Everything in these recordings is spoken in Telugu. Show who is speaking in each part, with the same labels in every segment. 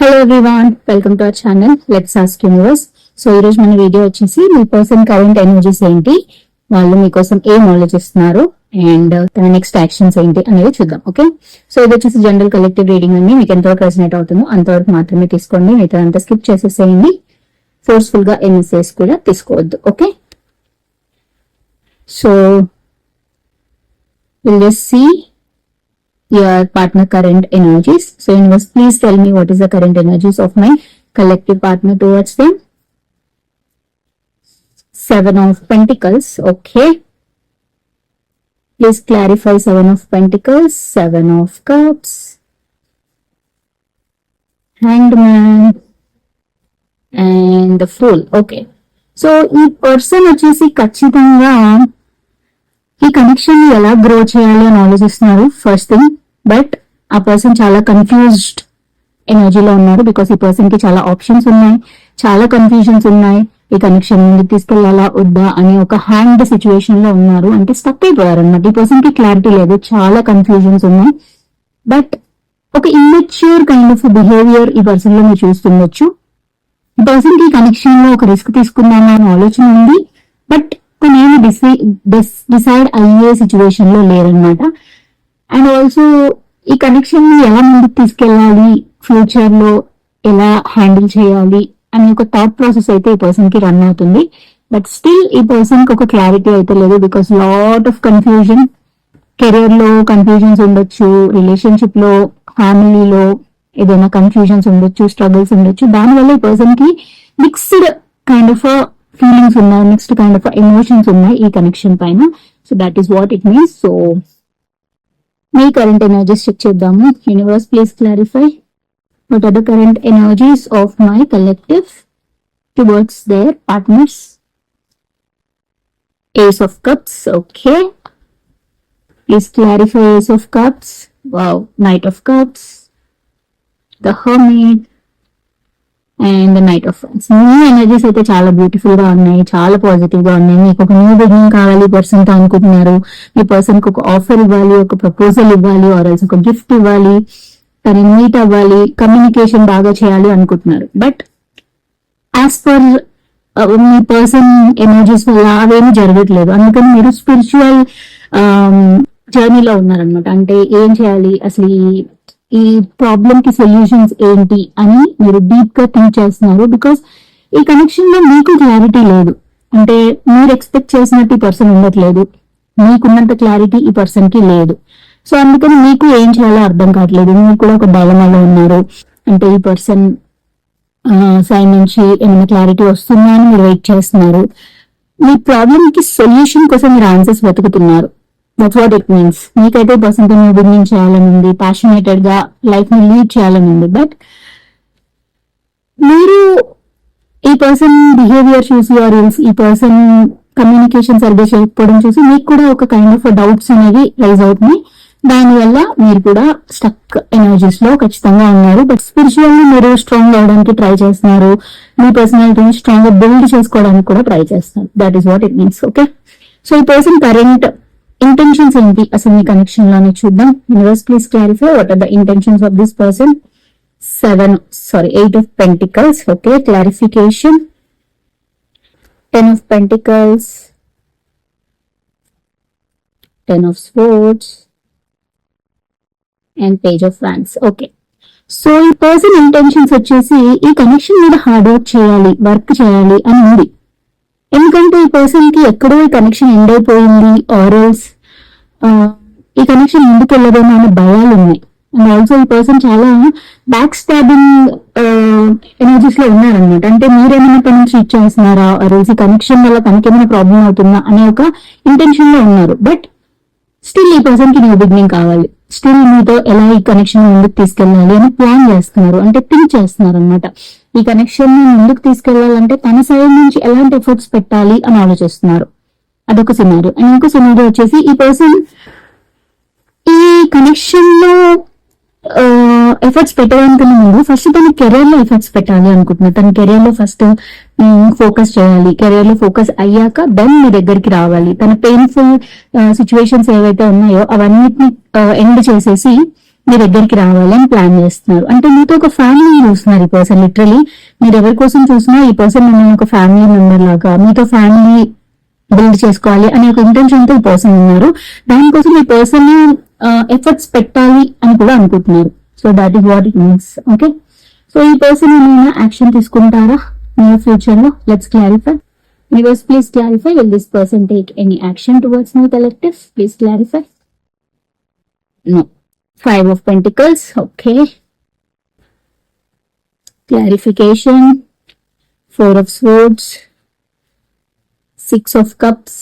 Speaker 1: Hello everyone welcome to our channel let's ask universe so ఈ రోజు మన వీడియో వచ్చేసి మీ పర్సన్ కరెంట్ ఎనర్జీస్ ఏంటి? వాళ్ళు మీకోసం ఏం ఆలోచిస్తున్నారు? అండ్ uh, తన నెక్స్ట్ యాక్షన్స్ ఏంటి అనేది చూద్దాం ఓకే సో ఇది వచ్చేసి జనరల్ కలెక్టివ్ రీడింగ్ అని మీకు ఎంతవరకు రెసినేట్ అవుతుందో అంతవరకు మాత్రమే తీసుకోండి. మిగతా అంతా స్కిప్ చేసేసేయండి. ఫోర్స్ఫుల్గా ఎన్ఎస్ఏస్ కూడా తీసుకోవద్దు okay so will just see your partner current energies. So universe, please tell me what is the current energies of my collective partner towards them. Seven of Pentacles. Okay. Please clarify Seven of Pentacles, Seven of Cups, Hanged Man, and the Fool. Okay. So ఈ పర్సన్ వచ్చేసి ఖచ్చితంగా ఈ కనెక్షన్ ఎలా గ్రో చేయాలి అని ఆలోచిస్తున్నారు ఫస్ట్ థింగ్ బట్ ఆ పర్సన్ చాలా కన్ఫ్యూజ్డ్ ఎనర్జీలో ఉన్నారు బికాస్ ఈ పర్సన్కి చాలా ఆప్షన్స్ ఉన్నాయి. చాలా కన్ఫ్యూజన్స్ ఉన్నాయి. ఈ కనెక్షన్ ముందుకు తీసుకెళ్ళాలా వద్దా అని ఒక హ్యాండ్ సిచ్యువేషన్లో ఉన్నారు. అంటే స్టక్ అయిపోయారు అనమాట ఈ పర్సన్కి క్లారిటీ లేదు. చాలా కన్ఫ్యూజన్స్ ఉన్నాయి. బట్ ఒక ఇమ్మెచ్యూర్ కైండ్ ఆఫ్ బిహేవియర్ ఈ పర్సన్లో మీరు చూస్తుండొచ్చు. ఈ పర్సన్కి కనెక్షన్లో ఒక రిస్క్ తీసుకుందామా అని ఆలోచన ఉంది. బట్ తను ఏమి డిసైడ్ అయ్యే సిచ్యువేషన్లో లేరనమాట అండ్ ఆల్సో ఈ కనెక్షన్ని ఎలా ముందుకు తీసుకెళ్ళాలి? ఫ్యూచర్లో ఎలా హ్యాండిల్ చేయాలి? అనే ఒక థాట్ ప్రాసెస్ అయితే ఈ పర్సన్కి రన్ అవుతుంది. బట్ స్టిల్ ఈ పర్సన్కి ఒక క్లారిటీ అయితే లేదు బికాస్ లాట్ ఆఫ్ కన్ఫ్యూజన్ కెరీర్లో కన్ఫ్యూజన్స్ ఉండొచ్చు రిలేషన్షిప్లో ఫ్యామిలీలో ఏదైనా కన్ఫ్యూజన్స్ ఉండొచ్చు స్ట్రగుల్స్ ఉండొచ్చు. దానివల్ల ఈ పర్సన్కి మిక్స్డ్ కైండ్ ఆఫ్ ఫీలింగ్స్ ఉన్నాయి మిక్స్డ్ కైండ్ ఆఫ్ ఎమోషన్స్ ఉన్నాయి ఈ కనెక్షన్ పైన. So that is what it means so me current energies check చేద్దాము. Universe please clarify what are the current energies of my collective towards their partners ace of cups okay please clarify ace of cups wow knight of cups the hermit and knight of friends new energies అయితే చాలా బ్యూటిఫుల్గా ఉన్నాయి చాలా పాజిటివ్గా ఉన్నాయి. మీకు ఒక న్యూ బిగినింగ్ కావాలి పర్సన్తో అనుకుంటున్నారు. మీ పర్సన్కి ఒక ఆఫర్ ఇవ్వాలి ఒక ప్రపోజల్ ఇవ్వాలి ఆర్ ఎల్స్ ఒక గిఫ్ట్ ఇవ్వాలి తను మీట్ అవ్వాలి కమ్యూనికేషన్ బాగా చేయాలి అనుకుంటున్నారు. బట్ యాజ్ పర్ మీ పర్సన్ ఎనర్జీస్ వల్ల అవేమి జరగట్లేదు. అందుకని మీరు స్పిరిచువల్ జర్నీలో ఉన్నారనమాట అంటే ఏం చేయాలి? అసలు ఈ- ప్రాబ్లమ్కి సొల్యూషన్స్ ఏంటి అని మీరు డీప్గా థింక్ చేస్తున్నారు బికాస్ ఈ కనెక్షన్లో మీకు క్లారిటీ లేదు. అంటే మీరు ఎక్స్పెక్ట్ చేసినట్టు ఈ పర్సన్ ఉండట్లేదు. మీకున్నంత క్లారిటీ ఈ పర్సన్కి లేదు. సో అందుకని మీకు ఏం చేయాలో అర్థం కావట్లేదు. మీరు కూడా ఒక డైలమాలో ఉన్నారు. అంటే ఈ పర్సన్ సైడ్ నుంచి ఏమైనా క్లారిటీ వస్తుందా అని మీరు వెయిట్ చేస్తున్నారు. మీ ప్రాబ్లమ్కి సొల్యూషన్ కోసం మీరు ఆన్సర్స్ వెతుకుతున్నారు. దట్స్ వాట్ ఇట్ మీన్స్ మీకైతే పర్సన్ నువ్వు మీరు బిగినింగ్ చేయాలని ఉంది ప్యాషనేటెడ్గా లైఫ్ని లీడ్ చేయాలని ఉంది బట్ మీరు ఈ పర్సన్ బిహేవియర్ చూసి ఆర్ ఈ పర్సన్ కమ్యూనికేషన్ సరిగ్గా చేయకపోవడం చూసి మీకు కూడా ఒక కైండ్ ఆఫ్ డౌట్స్ అనేవి రైజ్ అవుతున్నాయి. దానివల్ల మీరు కూడా స్టక్ ఎనర్జీస్లో ఖచ్చితంగా ఉన్నారు. బట్ స్పిరిచువల్లీ మీరు స్ట్రాంగ్ అవడానికి ట్రై చేస్తున్నారు. మీ పర్సనాలిటీని స్ట్రాంగ్గా బిల్డ్ చేసుకోవడానికి కూడా ట్రై చేస్తున్నారు. That is what it means okay so ఈ పర్సన్ కరెంట్ ఇంటెన్షన్స్ ఏంటి అసలు మీ కనెక్షన్లోనే చూద్దాం. Universe please clarify what are the intentions of this person seven sorry eight of pentacles okay clarification ten of pentacles ten of sports and page of fans okay so ఈ పర్సన్ ఇంటెన్షన్స్ వచ్చేసి ఈ కనెక్షన్ మీద హార్డ్ వర్క్ చేయాలి వర్క్ చేయాలి అని ఉంది ఎందుకంటే ఈ పర్సన్కి ఎక్కడో ఈ కనెక్షన్ ఎండ్ అయిపోయింది ఆరల్స్ ఈ కనెక్షన్ ముందుకు వెళ్ళదేమో అనే భయాలు ఉన్నాయి. అండ్ ఆల్సో ఈ పర్సన్ చాలా బ్యాక్ స్టాబింగ్ ఎనర్జీస్లో ఉన్నారనమాట అంటే మీరేమైనా పని ట్రీట్ చేస్తున్నారా? ఆర్ఎల్స్ ఈ కనెక్షన్ వల్ల తనకేమైనా ప్రాబ్లం అవుతుందా? అనే ఒక ఇంటెన్షన్లో ఉన్నారు. బట్ స్టిల్ ఈ పర్సన్కి న్యూ బిగినింగ్ కావాలి. స్టిల్ మీతో ఎలా ఈ కనెక్షన్ ముందుకు తీసుకెళ్ళాలి అని ప్లాన్ చేస్తున్నారు. అంటే థింక్ చేస్తున్నారు అనమాట ఈ కనెక్షన్ని ముందుకు తీసుకెళ్ళాలంటే తన సైడ్ నుంచి ఎలాంటి ఎఫర్ట్స్ పెట్టాలి అని ఆలోచిస్తున్నారు. అదొక సినారియో అండ్ ఇంకో సినారియో వచ్చేసి ఈ పర్సన్ ఈ కనెక్షన్లో ఎఫర్ట్స్ పెట్టడానికన్నా ముందు ఫస్ట్ తన కెరీర్లో ఎఫర్ట్స్ పెట్టాలి అనుకుంటున్నా తన కెరీర్లో ఫస్ట్ ఫోకస్ చేయాలి. కెరీర్లో ఫోకస్ అయ్యాక దెన్ మీ దగ్గరికి రావాలి. తన పెయిన్ఫుల్ సిచ్యువేషన్స్ ఏవైతే ఉన్నాయో అవన్నిటిని ఎండ్ చేసేసి మీ దగ్గరికి రావాలని ప్లాన్ చేస్తున్నారు. అంటే మీతో ఒక ఫ్యామిలీ చూస్తున్నారు ఈ పర్సన్ లిటరలీ మీరు ఎవరి కోసం చూసినా ఈ పర్సన్ మిమ్మల్ని ఒక ఫ్యామిలీ మెంబర్ లాగా మీతో ఫ్యామిలీ బిల్డ్ చేసుకోవాలి అనే ఒక ఇంటెన్షన్తో ఈ పర్సన్ ఉన్నారు. దానికోసం ఈ పర్సన్ ఎఫర్ట్స్ పెట్టాలి అని కూడా అనుకుంటున్నారు. So that is what it means okay so ఈ పర్సన్ ఏమైనా యాక్షన్ తీసుకుంటారా? మీ ఫ్యూచర్లో? Let's clarify Viewers, please clarify. Will this person take any action towards new collective? Please clarify. No. Five of pentacles okay clarification four of swords six of cups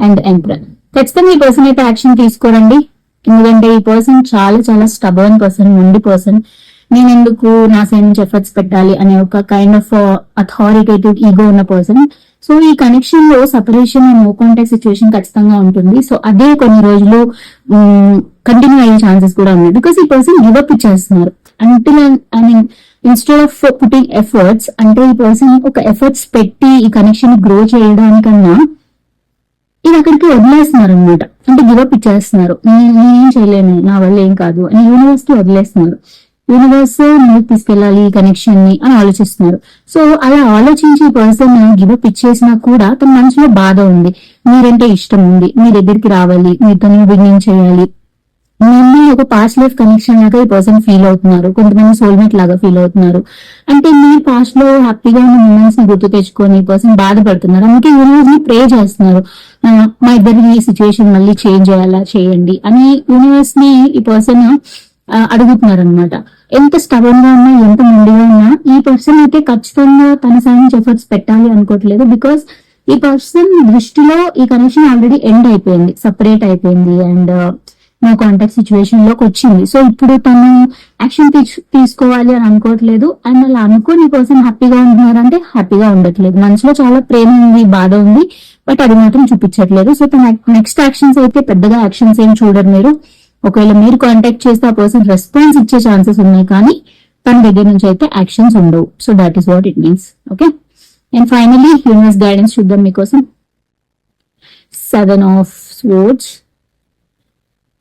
Speaker 1: and emperor ఖచ్చితంగా ఈ పర్సన్ అయితే యాక్షన్ తీసుకోరండి. ఎందుకంటే ఈ పర్సన్ చాలా చాలా స్టబర్న్ పర్సన్ మొండి పర్సన్ నేను ఎందుకు నా సైడ్ నుంచి ఎఫర్ట్స్ పెట్టాలి అనే ఒక కైండ్ ఆఫ్ అథారిటేటివ్ ఈగో ఉన్న పర్సన్ సో ఈ కనెక్షన్లో separation and no contact situation ఖచ్చితంగా ఉంటుంది. సో అదే కొన్ని రోజులు కంటిన్యూ అయ్యే ఛాన్సెస్ కూడా ఉన్నాయి. బికాస్ ఈ పర్సన్ గివప్ ఇచ్చేస్తున్నారు అంటే I mean instead of putting efforts అంటే ఈ పర్సన్ ఒక ఎఫర్ట్స్ పెట్టి ఈ కనెక్షన్ గ్రో చేయడానికన్నా ఇది అక్కడికి వదిలేస్తున్నారు అనమాట అంటే గివప్ ఇచ్చేస్తున్నారు. నేను నేనేం చేయలేను. నా వల్ల ఏం కాదు. అని యూనివర్స్కి వదిలేస్తున్నారు. యూనివర్స్ మీరు తీసుకెళ్ళాలి ఈ కనెక్షన్ని అని ఆలోచిస్తున్నారు. సో అలా ఆలోచించి పర్సన్ గివప్ ఇచ్చేసినా కూడా తన మనసులో బాధ ఉంది. మీరంటే ఇష్టం ఉంది. మీ దగ్గరికి రావాలి. మీతో బిగినింగ్ చేయాలి. మిమ్మల్ని ఒక పాస్ట్ లైఫ్ కనెక్షన్ లాగా ఈ పర్సన్ ఫీల్ అవుతున్నారు. కొంతమంది సోల్మేట్ లాగా ఫీల్ అవుతున్నారు. అంటే మీ పాస్ట్లో హ్యాపీగా ఉన్న మూమెంట్స్ని గుర్తు తెచ్చుకొని ఈ పర్సన్ బాధపడుతున్నారు. అందుకే యూనివర్స్ని ప్రే చేస్తున్నారు. మా ఇద్దరికి ఈ సిచ్యువేషన్ మళ్ళీ చేంజ్ అయ్యేలా చేయండి అని యూనివర్స్ని ఈ పర్సన్ అడుగుతున్నారు అనమాట ఎంత స్టబన్గా ఉన్నా ఎంత ముందుగా ఉన్నా ఈ పర్సన్ అయితే ఖచ్చితంగా తన సైన్స్ ఎఫర్ట్స్ పెట్టాలి అనుకోవట్లేదు బికాస్ ఈ పర్సన్ దృష్టిలో ఈ కనెక్షన్ ఆల్రెడీ ఎండ్ అయిపోయింది సపరేట్ అయిపోయింది అండ్ నా కాంటాక్ట్ సిచ్యువేషన్లోకి వచ్చింది. సో ఇప్పుడు తను యాక్షన్ తీసుకోవాలి అని అనుకోవట్లేదు. అండ్ అలా అనుకోని పర్సన్ హ్యాపీగా ఉంటున్నారంటే హ్యాపీగా ఉండట్లేదు. మనసులో చాలా ప్రేమ ఉంది బాధ ఉంది బట్ అది మాత్రం చూపించట్లేదు. సో తన నెక్స్ట్ యాక్షన్స్ అయితే పెద్దగా యాక్షన్స్ ఏం చూడరు మీరు. ఒకవేళ మీరు కాంటాక్ట్ చేస్తే ఆ పర్సన్ రెస్పాన్స్ ఇచ్చే ఛాన్సెస్ ఉన్నాయి కానీ తన దగ్గర నుంచి అయితే యాక్షన్స్ ఉండవు. So that is what it means okay and finally universe guidance చూద్దాం మీకోసం. Seven of swords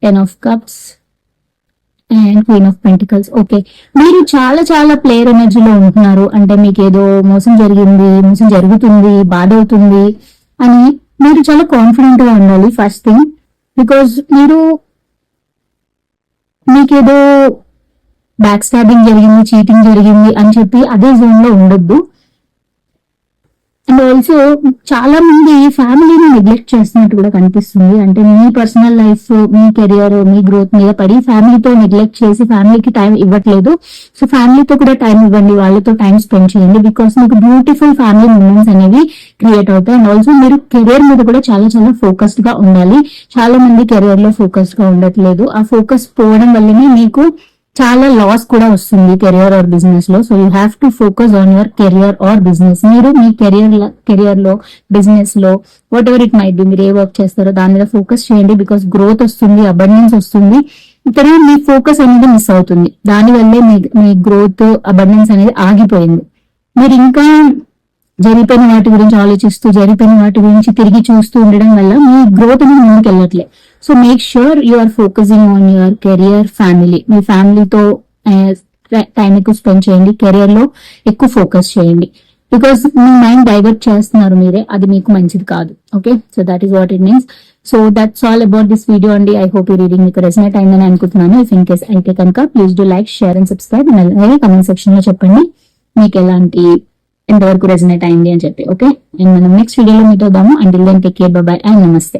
Speaker 1: ten of cups and queen of pentacles. Okay. మీరు చాలా చాలా ప్లేయర్ ఎనర్జీలో ఉంటున్నారు. అంటే మీకు ఏదో మోసం జరిగింది మోసం జరుగుతుంది బాధ అవుతుంది అని మీరు చాలా కాన్ఫిడెంట్గా ఉండాలి ఫస్ట్ థింగ్. బికాజ్ మీరు మీకేదో బ్యాక్ స్టాబింగ్ జరిగింది చీటింగ్ జరిగింది అని చెప్పి అదే జోన్లో ఉండొద్దు. అండ్ ఆల్సో చాలా మంది ఫ్యామిలీని నెగ్లెక్ట్ చేస్తున్నట్టు కూడా కనిపిస్తుంది. అంటే మీ పర్సనల్ లైఫ్ మీ కెరియర్ మీ గ్రోత్ మీద పడి ఫ్యామిలీతో నెగ్లెక్ట్ చేసి ఫ్యామిలీకి టైం ఇవ్వట్లేదు. సో ఫ్యామిలీతో కూడా టైం ఇవ్వండి వాళ్ళతో టైం స్పెండ్ చేయండి. బికాస్ మీకు బ్యూటిఫుల్ ఫ్యామిలీ మూమెంట్స్ అనేవి క్రియేట్ అవుతాయి. అండ్ ఆల్సో మీరు కెరియర్ మీద కూడా చాలా చాలా ఫోకస్డ్గా ఉండాలి. చాలా మంది కెరియర్లో ఫోకస్డ్గా ఉండట్లేదు. ఆ ఫోకస్ పోవడం వల్లనే మీకు చాలా లాస్ కూడా వస్తుంది కెరియర్ ఆర్ బిజినెస్లో. So you have to focus on your career or business మీరు మీ కెరియర్ కెరియర్లో బిజినెస్లో whatever it might be మీరు ఏ వర్క్ చేస్తారో దాని మీద ఫోకస్ చేయండి బికాస్ గ్రోత్ వస్తుంది అబండెన్స్ వస్తుంది. ఇక్కడ మీ ఫోకస్ అనేది మిస్ అవుతుంది. దానివల్లే మీ మీ గ్రోత్ అబండెన్స్ అనేది ఆగిపోయింది. మీరు ఇంకా జరిగిపోయిన వాటి గురించి ఆలోచిస్తూ జరిగిపోయిన వాటి గురించి తిరిగి చూస్తూ ఉండడం వల్ల మీ గ్రోత్ అనేది ముందుకు వెళ్ళట్లే. So make sure you are focusing on your career family మీ ఫ్యామిలీతో టైం ఎక్కువ స్పెండ్ చేయండి. కెరియర్లో ఎక్కువ ఫోకస్ చేయండి. బికాస్ మీ మైండ్ డైవర్ట్ చేస్తున్నారు మీరే అది మీకు మంచిది కాదు. Okay so that is what it means so that's all about this video అండి. ఐ హోప్ ఈ రీడింగ్ మీకు రెసినేట్ అయిందని అనుకుంటున్నాను. ఇఫ్ ఇన్ కేస్ అయితే కనుక please do like share and subscribe అలాగే కమెంట్ సెక్షన్లో చెప్పండి. మీకు ఎలాంటి ఎంతవరకు రెజనేట్ అయింది అని చెప్పి ఓకే అండ్ మనం నెక్స్ట్ వీడియోలో మీట్ అవుదాము. And then take care bye and namaste